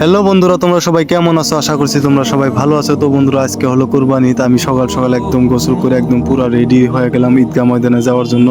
Hello বন্ধুরা, তোমরা সবাই কেমন আছো? আশা করছি তোমরা সবাই ভালো আছো। তো বন্ধুরা, আজকে হলো কোরবানি, তো আমি সকাল সকাল একদম গোসল করে একদম পুরো রেডি হয়ে গেলাম ঈদগাহ ময়দানে যাওয়ার জন্য।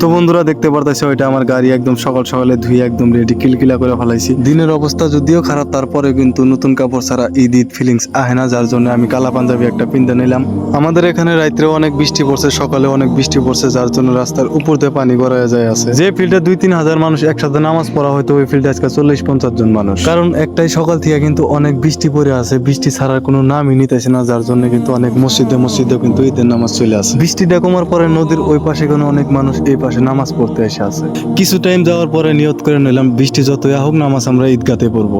তো বন্ধুরা, দেখতে পারতেছে ওইটা আমার গাড়ি একদম সকাল সকালে ধুয়ে একদম রেডি কিলকিলা করে ফেলাইছি। দিনের অবস্থা যদিও খারাপ তারপরে কিন্তু নতুন কাপড় ছাড়া ঈদ ঈদ ফিলিংস আহে না, যার জন্য আমি কালা পাঞ্জাবি একটা পিনতে নিলাম। আমাদের এখানে রাত্রে অনেক বৃষ্টি পড়ছে, সকালে অনেক বৃষ্টি পড়ছে, যার জন্য রাস্তার উপর দিয়ে পানি গড়ায় যায় আছে। যে ফিল্ডে দুই তিন হাজার মানুষ একসাথে নামাজ পড়া হয়তো ওই ফিল্ডে আজকে চল্লিশ পঞ্চাশ জন মানুষ। কারণ একটাই সকাল থেকে কিন্তু অনেক বৃষ্টি পড়ে আছে। বৃষ্টি ছাড়ার কোনো নামই নিতেছে না, যার জন্য কিন্তু অনেক মসজিদে মসজিদে কিন্তু ঈদের নামাজ চলে আসে। বৃষ্টিটা কমার পরে নদীর ওই পাশে কোনো অনেক মানুষ এই পাশে নামাজ পড়তে এসে আছে। কিছু টাইম যাওয়ার পরে নিয়ত করে নিলাম, বৃষ্টি যতই হোক, নামাজ আমরা ঈদগাতে পড়ব।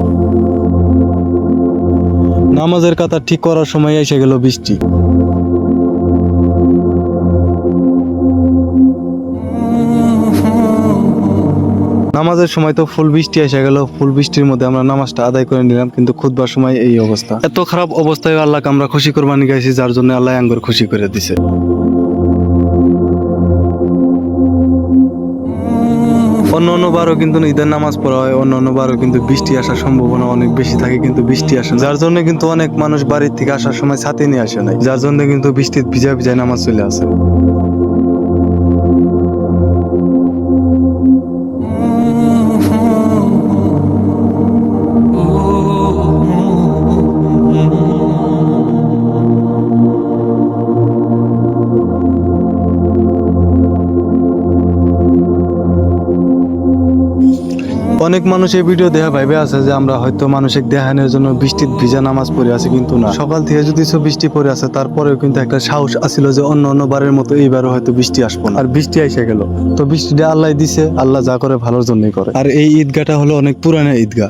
নামাজের কাতার ঠিক করার সময় এসে গেল বৃষ্টি। নামাজের সময় তো ফুল বৃষ্টি এসে গেল, ফুল বৃষ্টির মধ্যে আমরা নামাজটা আদায় করে নিলাম, কিন্তু খুদবার সময় এই অবস্থা। এত খারাপ অবস্থায় আল্লাহকে আমরা খুশি করবানি গাইছি, যার জন্য আল্লাহ আঙ্গুর খুশি করে দিছে। অন্য অন্য বারও কিন্তু ঈদের নামাজ পড়া হয়, অন্য অন্য বারও কিন্তু বৃষ্টি আসার সম্ভাবনা অনেক বেশি থাকে, কিন্তু বৃষ্টি আসে যার জন্য কিন্তু অনেক মানুষ বাড়ির থেকে আসার সময় ছাতি নিয়ে আসে নাই, যার জন্য কিন্তু বৃষ্টির ভিজা ভিজায় নামাজ চলে আসে। অনেক মানুষ এই ভিডিও দেখা ভাইবে আছে যে আমরা হয়তো মানুষের দেহানের জন্য বৃষ্টির ভিজা নামাজ পড়ে আছে কিন্তু না। সকাল থেকে যদি বৃষ্টি পড়ে আছে, তারপরেও কিন্তু একটা সাহস আছিল যে অন্য অন্য বারের মতো এইবারও হয়তো বৃষ্টি আসব না। আর বৃষ্টি এসে গেল। তো বৃষ্টিটা আল্লাহ দিছে, আল্লাহ যা করে ভালোর জন্যই করে। আর এই ঈদগাহটা হলো অনেক পুরানো ঈদগাহ।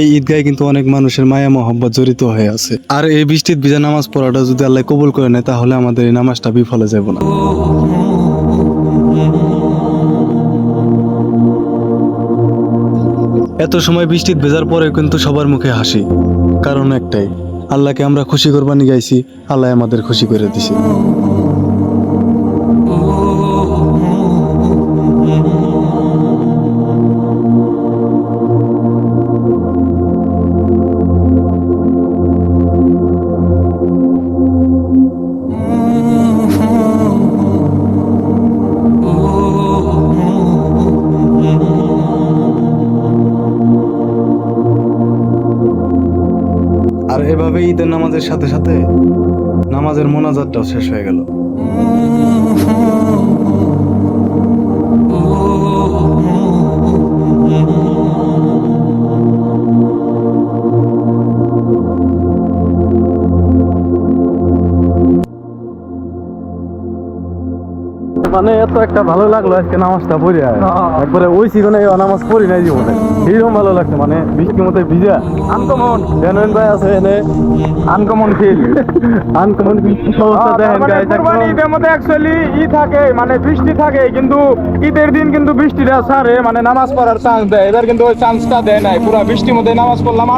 এই ঈদগাহে কিন্তু অনেক মানুষের মায়া মহব্বত জড়িত হয়ে আছে। আর এই বৃষ্টির ভিজা নামাজ পড়াটা যদি আল্লাহ কবুল করে নেয়, তাহলে আমাদের এই নামাজটা বিফলে যাব না। এত সময় বৃষ্টিত ভেজার পরে কিন্তু সবার মুখে হাসি। কারণ একটাই, আল্লাহকে আমরা খুশি করবানি গাইছি, আল্লাহ আমাদের খুশি করে দিছে। আর এভাবে ঈদের নামাজের সাথে সাথে নামাজের মোনাজাতটাও শেষ হয়ে গেল। মানে এত একটা ভালো লাগল আজকে নামাজটা পড়ি একবারে ওই সিজনে নামাজ পড়ি নাই জীবনে। এইরকম ভালো লাগছে মানে বৃষ্টির মধ্যে ভিজা। আনকমন ভাই আছে এনে। আনকমন ফিল আনকমন দেখেন ঈদের মধ্যে অ্যাকচুয়ালি ই থাকে মানে বৃষ্টি থাকে কিন্তু ঈদের দিন কিন্তু বৃষ্টিটা ছাড়ে মানে নামাজ পড়ার চান্স দেয়। এবার কিন্তু ওই চান্সটা দেয় নাই পুরো বৃষ্টির মধ্যে নামাজ পড়লাম।